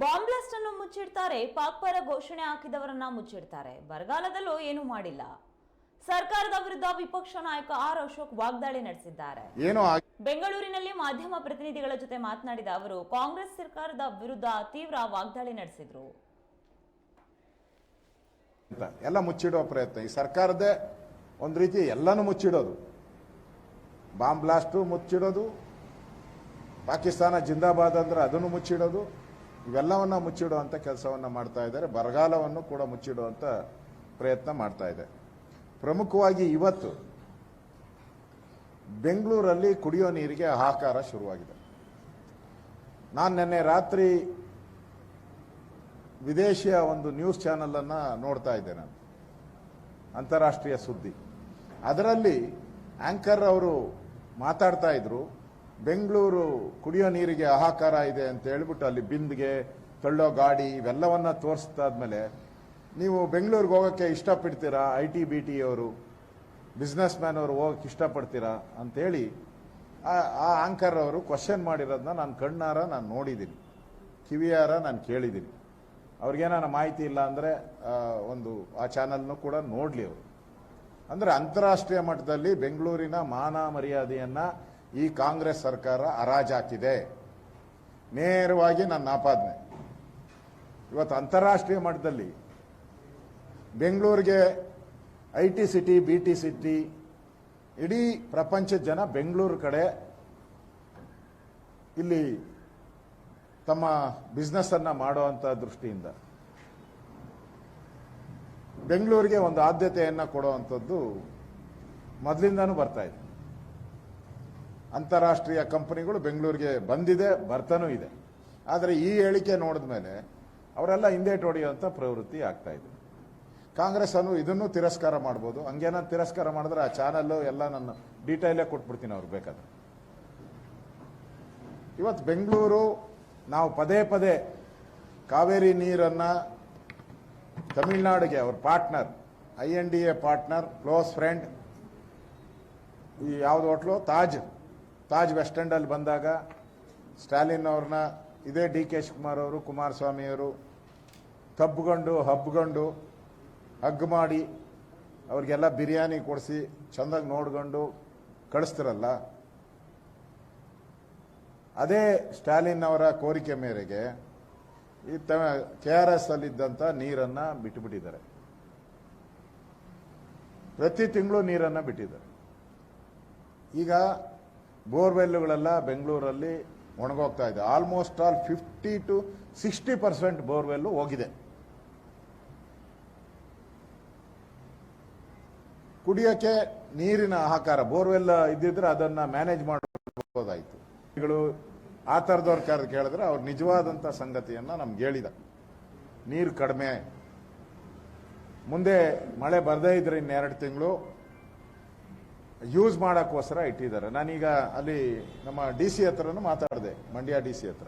Bomb blast ಅನ್ನು ಮುಚ್ಚಿಡ್ತಾರೆ ಪಾಕ್ ಪರ ಘೋಷಣೆ ಹಾಕಿದವರನ್ನ ಮುಚ್ಚಿಡ್ತಾರೆ. ಬರಗಾಲದಲ್ಲೂ ಏನು ಮಾಡಿಲ್ಲ. ಸರ್ಕಾರದ ವಿರುದ್ಧ ವಿಪಕ್ಷ ನಾಯಕ ಆರ್ ಅಶೋಕ್ ವಾಗ್ದಾಳಿ ನಡೆಸಿದ್ದಾರೆ. ಬೆಂಗಳೂರಿನಲ್ಲಿ ಮಾಧ್ಯಮ ಪ್ರತಿನಿಧಿಗಳ ಜೊತೆ ಮಾತನಾಡಿದ ಅವರು ಕಾಂಗ್ರೆಸ್ ಸರ್ಕಾರದ ವಿರುದ್ಧ ತೀವ್ರ ವಾಗ್ದಾಳಿ ನಡೆಸಿದ್ರು. ಎಲ್ಲ ಮುಚ್ಚಿಡುವ ಪ್ರಯತ್ನ. ಈ ಸರ್ಕಾರದೇ ಒಂದು ರೀತಿ ಎಲ್ಲನೂ ಮುಚ್ಚಿಡೋದು. ಬಾಂಬ್ ಬ್ಲಾಸ್ಟು ಮುಚ್ಚಿಡೋದು. ಪಾಕಿಸ್ತಾನ ಜಿಂದಾಬಾದ್ ಅಂದ್ರೆ ಅದನ್ನು ಮುಚ್ಚಿಡೋದು. ಇವೆಲ್ಲವನ್ನ ಮುಚ್ಚಿಡುವಂತ ಕೆಲಸವನ್ನ ಮಾಡ್ತಾ ಇದ್ದಾರೆ. ಬರಗಾಲವನ್ನು ಕೂಡ ಮುಚ್ಚಿಡುವಂತ ಪ್ರಯತ್ನ ಮಾಡ್ತಾ ಇದೆ. ಪ್ರಮುಖವಾಗಿ ಇವತ್ತು ಬೆಂಗಳೂರಲ್ಲಿ ಕುಡಿಯೋ ನೀರಿಗೆ ಹಾಹಾಕಾರ ಶುರುವಾಗಿದೆ. ನಾನು ನಿನ್ನೆ ರಾತ್ರಿ ವಿದೇಶಿಯ ಒಂದು ನ್ಯೂಸ್ ಚಾನೆಲ್ ಅನ್ನ ನೋಡ್ತಾ ಇದ್ದೆ ನಾನು. ಅಂತಾರಾಷ್ಟ್ರೀಯ ಸುದ್ದಿ. ಅದರಲ್ಲಿ ಆಂಕರ್ ಅವರು ಮಾತಾಡ್ತಾ ಇದ್ರು. ಬೆಂಗಳೂರು ಕುಡಿಯೋ ನೀರಿಗೆ ಹಾಹಾಕಾರ ಇದೆ ಅಂತ ಹೇಳ್ಬಿಟ್ಟು ಅಲ್ಲಿ ಬಿಂದ್ಗೆ, ತಳ್ಳೋ ಗಾಡಿ ಇವೆಲ್ಲವನ್ನ ತೋರಿಸ್ತಾದ್ಮೇಲೆ ನೀವು ಬೆಂಗಳೂರಿಗೆ ಹೋಗೋಕ್ಕೆ ಇಷ್ಟಪಡ್ತೀರಾ? ಐ ಟಿ ಬಿ ಟಿ ಅವರು ಬಿಸ್ನೆಸ್ ಮ್ಯಾನ್ ಅವರು ಹೋಗಕ್ಕೆ ಇಷ್ಟಪಡ್ತೀರಾ ಅಂತೇಳಿ ಆ ಆಂಕರ್ ಅವರು ಕ್ವಶನ್ ಮಾಡಿರೋದನ್ನ ನಾನು ಕಣ್ಣಾರ ನಾನು ನೋಡಿದ್ದೀನಿ. ಕಿವಿಯಾರ ನಾನು ಕೇಳಿದ್ದೀನಿ. ಅವ್ರಿಗೇನಾನ ಮಾಹಿತಿ ಇಲ್ಲ ಅಂದರೆ ಒಂದು, ಆ ಚಾನಲ್ನು ಕೂಡ ನೋಡಲಿ ಅವರು. ಅಂದರೆ ಅಂತಾರಾಷ್ಟ್ರೀಯ ಮಟ್ಟದಲ್ಲಿ ಬೆಂಗಳೂರಿನ ಮಾನ ಮರ್ಯಾದೆಯನ್ನ ಈ ಕಾಂಗ್ರೆಸ್ ಸರ್ಕಾರ ಹರಾಜಾಕಿದೆ ನೇರವಾಗಿ ನನ್ನ ಆಪಾದನೆ. ಇವತ್ತು ಅಂತಾರಾಷ್ಟ್ರೀಯ ಮಟ್ಟದಲ್ಲಿ ಬೆಂಗಳೂರಿಗೆ I T city, B T city, ಇಡೀ ಪ್ರಪಂಚದ ಜನ ಬೆಂಗಳೂರು ಕಡೆ ಇಲ್ಲಿ ತಮ್ಮ ಬಿಸ್ನೆಸ್ ಅನ್ನ ಮಾಡುವಂತ ದೃಷ್ಟಿಯಿಂದ ಬೆಂಗಳೂರಿಗೆ ಒಂದು ಆದ್ಯತೆಯನ್ನು ಕೊಡುವಂಥದ್ದು ಮೊದಲಿಂದನೂ ಬರ್ತಾ ಇದೆ. ಅಂತಾರಾಷ್ಟ್ರೀಯ ಕಂಪನಿಗಳು ಬೆಂಗಳೂರಿಗೆ ಬಂದಿದೆ, ಬರ್ತಾನೂ ಇದೆ. ಆದರೆ ಈ ಹೇಳಿಕೆ ನೋಡಿದ ಮೇಲೆ ಅವರೆಲ್ಲ ಹಿಂದೆ ಹೊಡೆಯುವಂಥ ಪ್ರವೃತ್ತಿ ಆಗ್ತಾ ಇದೆ. ಕಾಂಗ್ರೆಸ್ ಅನ್ನು ಇದನ್ನು ತಿರಸ್ಕಾರ ಮಾಡ್ಬೋದು. ಹಂಗೇನಾದ್ರು ತಿರಸ್ಕಾರ ಮಾಡಿದ್ರೆ ಆ ಚಾನಲ್ಲು ಎಲ್ಲ ನನ್ನ ಡೀಟೈಲೇ ಕೊಟ್ಬಿಡ್ತೀನಿ ಅವ್ರು ಬೇಕಾದ್ರೆ. ಇವತ್ತು ಬೆಂಗಳೂರು ನಾವು ಪದೇ ಪದೇ ಕಾವೇರಿ ನೀರನ್ನು ತಮಿಳ್ನಾಡಿಗೆ ಅವ್ರ partner, I N D A partner, close friend, ಈ ಯಾವ್ದು hotel? Taj. Taj West End ಬಂದಾಗ ಸ್ಟಾಲಿನ್ ಅವ್ರನ್ನ, ಇದೇ ಡಿ ಕೆ ಶಿವಕುಮಾರ್ ಅವರು, ಕುಮಾರಸ್ವಾಮಿ ಅವರು ತಬ್ಕೊಂಡು ಹಬ್ಕೊಂಡು ಹಗ್ ಮಾಡಿ, ಅವ್ರಿಗೆಲ್ಲ ಬಿರಿಯಾನಿ ಕೊಡಿಸಿ, ಚಂದಾಗಿ ನೋಡ್ಕೊಂಡು ಕಳಿಸ್ತಿರಲ್ಲ. ಅದೇ ಸ್ಟಾಲಿನ್ ಅವರ ಕೋರಿಕೆ ಮೇರೆಗೆ ಈ ಕೆ ಆರ್ ಎಸ್ ಅಲ್ಲಿದ್ದಂತ ನೀರನ್ನು ಬಿಟ್ಟುಬಿಟ್ಟಿದ್ದಾರೆ. ಪ್ರತಿ ತಿಂಗಳು ನೀರನ್ನು ಬಿಟ್ಟಿದ್ದಾರೆ. ಈಗ ಬೋರ್ವೆಲ್ಗಳೆಲ್ಲ ಬೆಂಗಳೂರಲ್ಲಿ ಒಣಗೋಗ್ತಾ ಇದೆ. Almost all fifty to sixty percent borewell ಹೋಗಿದೆ. ಕುಡಿಯೋಕ್ಕೆ ನೀರಿನ ಆಹಾರ ಬೋರ್ವೆಲ್ ಇದ್ದಿದ್ರೆ ಅದನ್ನ ಮ್ಯಾನೇಜ್ ಮಾಡಬಹುದಾಯ್ತು ಆ ಥರದವ್ರ ಕರೆದು ಕೇಳಿದ್ರೆ ಅವ್ರು ನಿಜವಾದಂತ ಸಂಗತಿಯನ್ನ ನಮ್ಗೆ ಹೇಳಿದ. ನೀರು ಕಡಿಮೆ. ಮುಂದೆ ಮಳೆ ಬರದೇ ಇದ್ರೆ ಇನ್ನೆರಡು ತಿಂಗಳು ಯೂಸ್ ಮಾಡೋಕ್ಕೋಸ್ಕರ ಇಟ್ಟಿದ್ದಾರೆ. ನಾನೀಗ ಅಲ್ಲಿ ನಮ್ಮ ಡಿ ಸಿ ಹತ್ರನೂ ಮಾತಾಡಿದೆ ಮಂಡ್ಯ ಡಿ ಸಿ ಹತ್ರ.